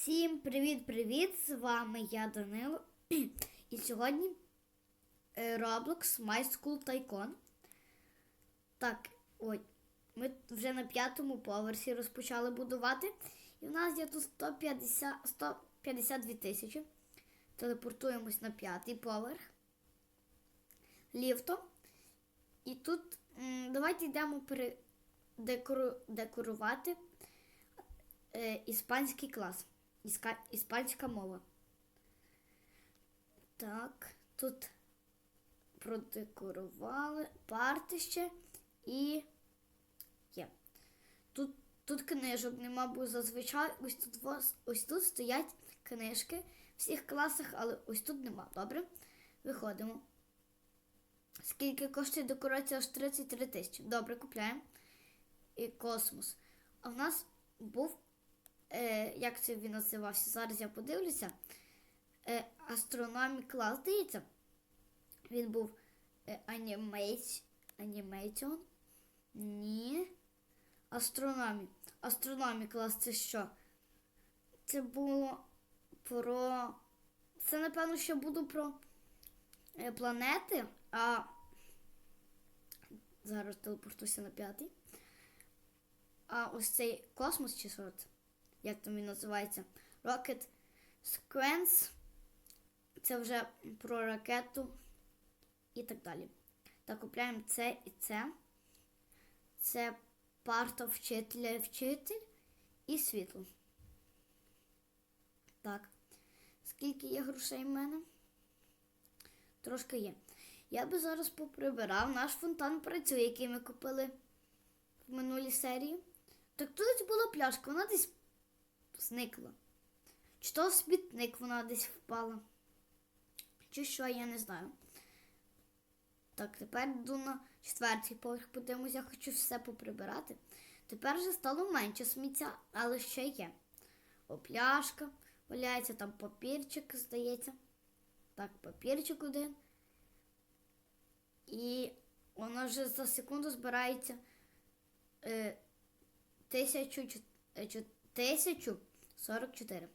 Всім привіт-привіт! З вами я Данило. І сьогодні е, Roblox My School Tycoon. Так, ой, ми вже на п'ятому поверсі розпочали будувати. І в нас є тут 150, 152 тисячі. Телепортуємось на п'ятий поверх. Ліфтом. І тут давайте йдемо декорувати е, іспанський клас. Іска, іспанська мова. Так, тут продекорували парти ще і є. Тут, тут книжок нема, бо зазвичай ось тут, ось тут стоять книжки в всіх класах, але ось тут нема. Добре? Виходимо. Скільки коштує декорація аж 33 тисячі. Добре, купляємо. І космос. А в нас був, е, як це він називався? Зараз я подивлюся. Е, астрономі клас, здається. Він був е, анімейць, анімейціон. Ні. Астрономі. Астрономі клас це що? Це було про. Це, напевно, що було про е, планети, а зараз телепортуюся на п'ятий. А ось цей космос чи це? Як там він називається? Rocket Sequence. Це вже про ракету і так далі. Так, купляємо це і це. Це парта вчителя вчитель і світло. Так. Скільки є грошей в мене? Трошки є. Я би зараз поприбирав. Наш фонтан працює, який ми купили в минулій серії. Так тут була пляшка, вона десь зникла. Чи то смітник вона десь впала. Чи що, я не знаю. Так, тепер йду на четвертий поверх, подивимось, я хочу все поприбирати. Тепер вже стало менше сміття, але ще є. О, пляшка валяється, там папірчик, здається. Так, папірчик один. І воно вже за секунду збирається е, тисячу, е, тисячу сорок чотири.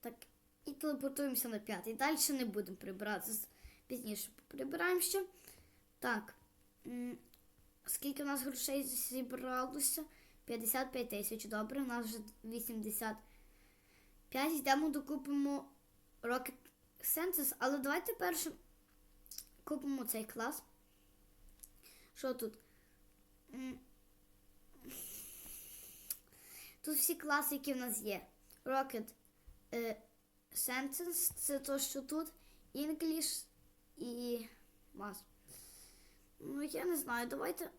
Так, і телепортуємося на п'ятий. Далі не будемо прибирати. Пізніше прибираємо ще. Так. Скільки у нас грошей зібралося? 55 тисяч. Добре, у нас вже 85. Йдемо докупимо Rocket Census, але давайте перше купимо цей клас. Що тут? М, Тут всі класи, які в нас є. Rocket е, Sentence, це то, що тут. English і Math. Ну, я не знаю, давайте.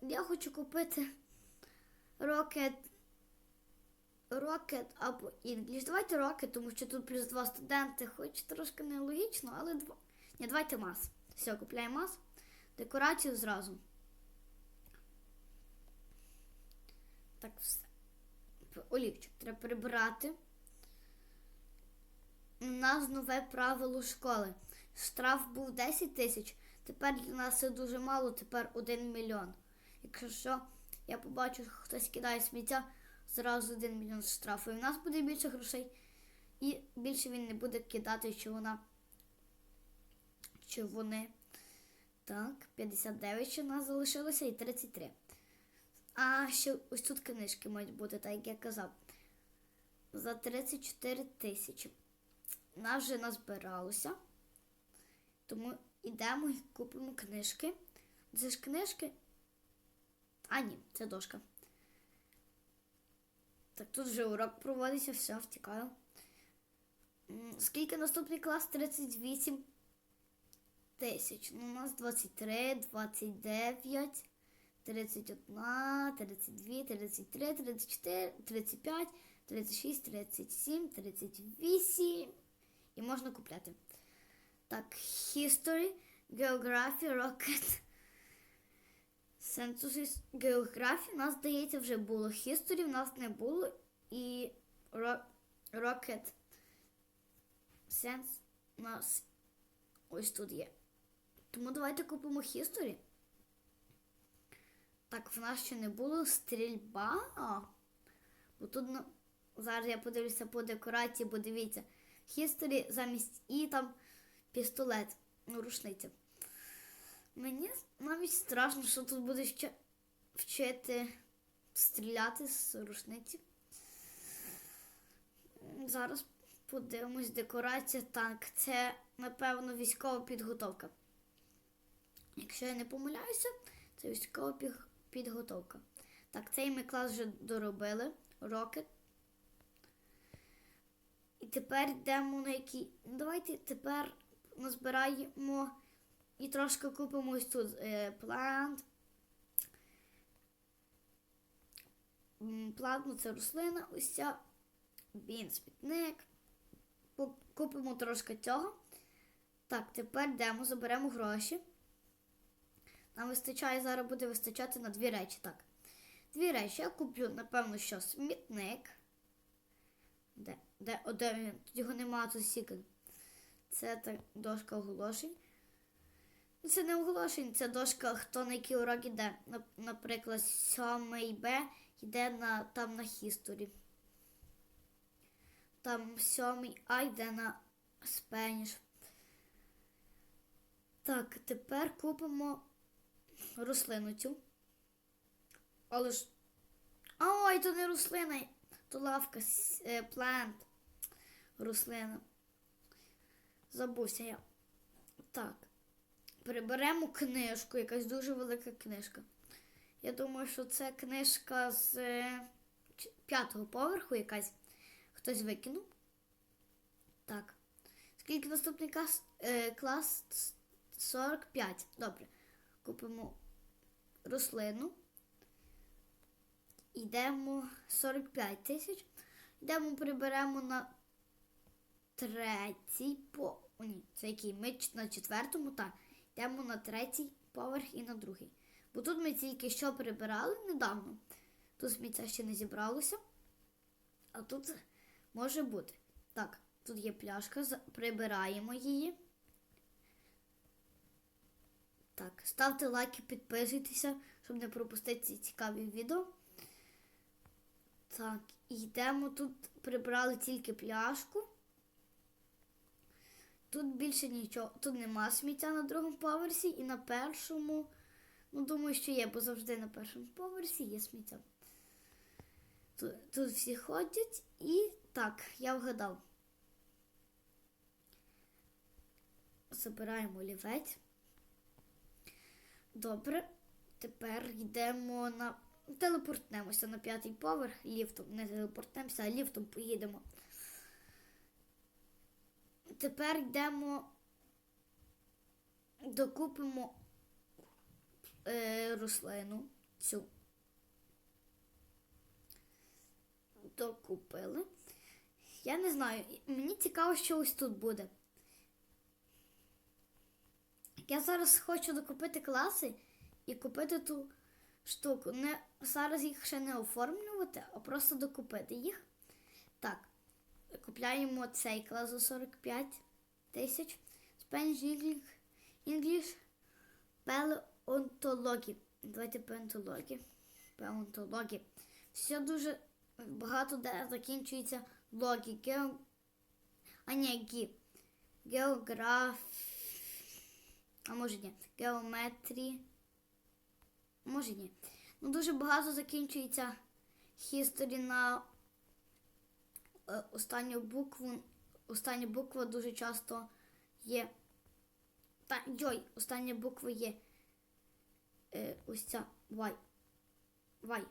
Я хочу купити Rocket. Rocket або English. Давайте Rocket, тому що тут плюс два студенти, хоч трошки нелогічно, але два. Ні, давайте Math. Все, купляємо Math. Декорацію зразу. Так, все. Олівчик треба прибрати. У нас нове правило школи. Штраф був 10 тисяч, тепер для нас це дуже мало, тепер 1 мільйон. Якщо що, я побачу, що хтось кидає сміття, зразу 1 мільйон штрафу. І в нас буде більше грошей. І більше він не буде кидати, чи вона. Чи вони. Так, 59 ще нас залишилося і 33. А ще ось тут книжки мають бути, так як я казав. За 34 тисячі. Нас вже назбиралося. Тому йдемо і купимо книжки. Це ж книжки. А, ні, це дошка. Так тут вже урок проводиться, все, втікаю. Скільки наступний клас? 38 тисяч. Ну, у нас 23, 29, 31, 32, 33, 34, 35, 36, 37, 38. І можна купляти. Так, History, Geography, Rocket. Census, Geography. У нас, здається, вже було. History в нас не було. І Ro- Rocket Sense у нас ось тут є. Тому давайте купимо History. Так, в нас ще не було стрільба. Бо тут на- зараз я подивлюся по декорації, бо дивіться, History замість і там пістолет, ну, рушниця. Мені навіть страшно, що тут буде вчи- вчити стріляти з рушниці. Зараз подивимось, декорація танк. Це, напевно, військова підготовка. Якщо я не помиляюся, це військова піг- підготовка. Так, цей ми клас вже доробили. Рокет. І тепер йдемо на який. Ну, Давайте тепер назбираємо і трошки купимо ось тут е, плант. Плант, ну це рослина, ось ця. По- Купимо трошки цього. Так, тепер йдемо, заберемо гроші. Нам вистачає, зараз буде вистачати на дві речі. Так. Дві речі. Я куплю, напевно, що смітник. Де? Де? О, де він? Тут його немає, тут сікен. Це так, дошка оголошень. Ну, Це не оголошень, це дошка, хто на який урок іде. Наприклад, 7 Б йде на, там на History. Там 7 А йде на Spanish. Так, тепер купимо рослину цю. Але ж. Ой, то не рослина, то лавка, е, плант. Рослина. Забувся я. Так. Приберемо книжку, якась дуже велика книжка. Я думаю, що це книжка з е, п'ятого поверху якась. Хтось викинув. Так. Скільки наступний клас? Е, клас 45. Добре. Купимо рослину. Йдемо 45 тисяч. Йдемо приберемо на третій по. Ні, це який? Ми на четвертому, так. Йдемо на третій поверх і на другий. Бо тут ми тільки що прибирали недавно. Тут сміття ще не зібралося. А тут може бути. Так, тут є пляшка, прибираємо її. Так, ставте лайки, підписуйтеся, щоб не пропустити ці цікаві відео. Так, йдемо тут, прибрали тільки пляшку. Тут більше нічого. Тут нема сміття на другому поверсі і на першому. Ну, думаю, що є, бо завжди на першому поверсі є сміття. Тут, тут всі ходять і так, я вгадав. Забираємо олівець. Добре. Тепер йдемо на. Телепортнемося на п'ятий поверх ліфтом. Не телепортнемося, а ліфтом поїдемо. Тепер йдемо. Докупимо е, рослину цю. Докупили. Я не знаю, мені цікаво, що ось тут буде. Я зараз хочу докупити класи і купити ту штуку. Не, зараз їх ще не оформлювати, а просто докупити їх. Так, купляємо цей клас за 45 тисяч. Spanish English, Paleontology. Давайте палеонтологі. Палеонтологі. Все дуже багато де закінчується логі. Гео... А ні, гі. Географ. А може ні. Геометрії. Може ні. Ну дуже багато закінчується history на е, останню букву. Остання буква дуже часто є. Та йой, остання буква є. Е, ось ця Y. Y.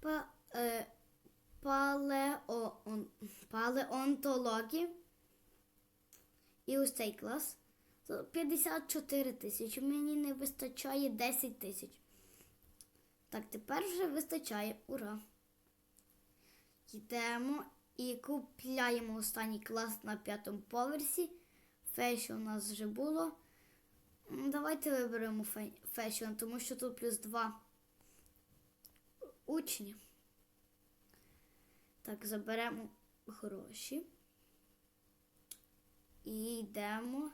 Па, е, палеон, палеонтології. І ось цей клас. За 54 тисячі. Мені не вистачає 10 тисяч. Так, тепер вже вистачає. Ура! Йдемо і купляємо останній клас на п'ятому поверсі. Фешн у нас вже було. Давайте виберемо фе- фешн, тому що тут плюс 2 учні. Так, заберемо гроші. І йдемо.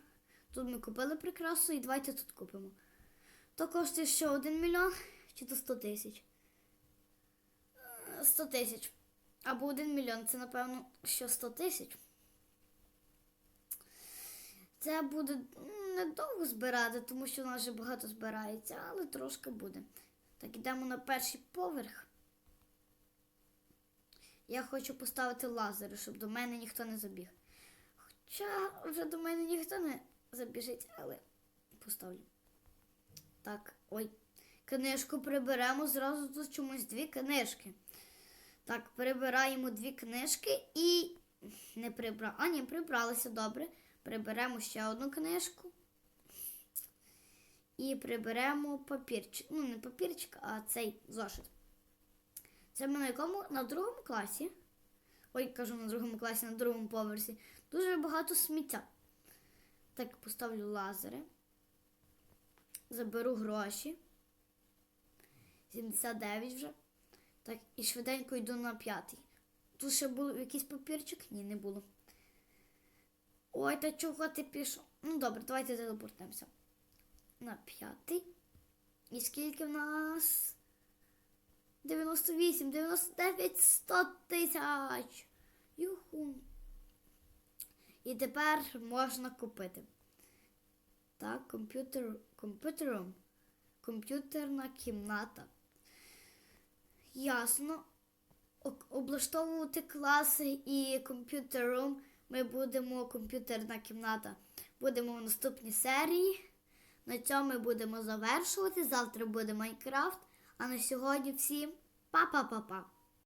Тут ми купили прикрасу і давайте тут купимо. То коштує що 1 мільйон чи то 100 тисяч? Е, 100 тисяч. Або 1 мільйон. Це, напевно, що 100 тисяч. Це буде недовго збирати, тому що у нас вже багато збирається, але трошки буде. Так, йдемо на перший поверх. Я хочу поставити лазери, щоб до мене ніхто не забіг. Хоча вже до мене ніхто не забіжить, але поставлю. Так, ой. Книжку приберемо зразу тут чомусь дві книжки. Так, прибираємо дві книжки і не прибрали. А, ні, прибралися добре. Приберемо ще одну книжку. І приберемо папірчик. Ну, не папірчик, а цей зошит. Це ми на якому? На другому класі. Ой, кажу на другому класі, на другому поверсі. Дуже багато сміття. Так, поставлю лазери. Заберу гроші. 79 вже. Так, і швиденько йду на п'ятий. Тут ще був якийсь папірчик? Ні, не було. Ой, та чого ти пішов? Ну добре, давайте телепортнемося. На п'ятий. І скільки в нас? 98, 99, 100 тисяч. Юху. І тепер можна купити. Так, комп'ютер, комп'ютером. Комп'ютерна кімната. Ясно. Облаштовувати класи і комп'ютером ми будемо комп'ютерна кімната. Будемо в наступній серії. На цьому ми будемо завершувати. Завтра буде Майнкрафт. А на сьогодні всім па-па-па-па.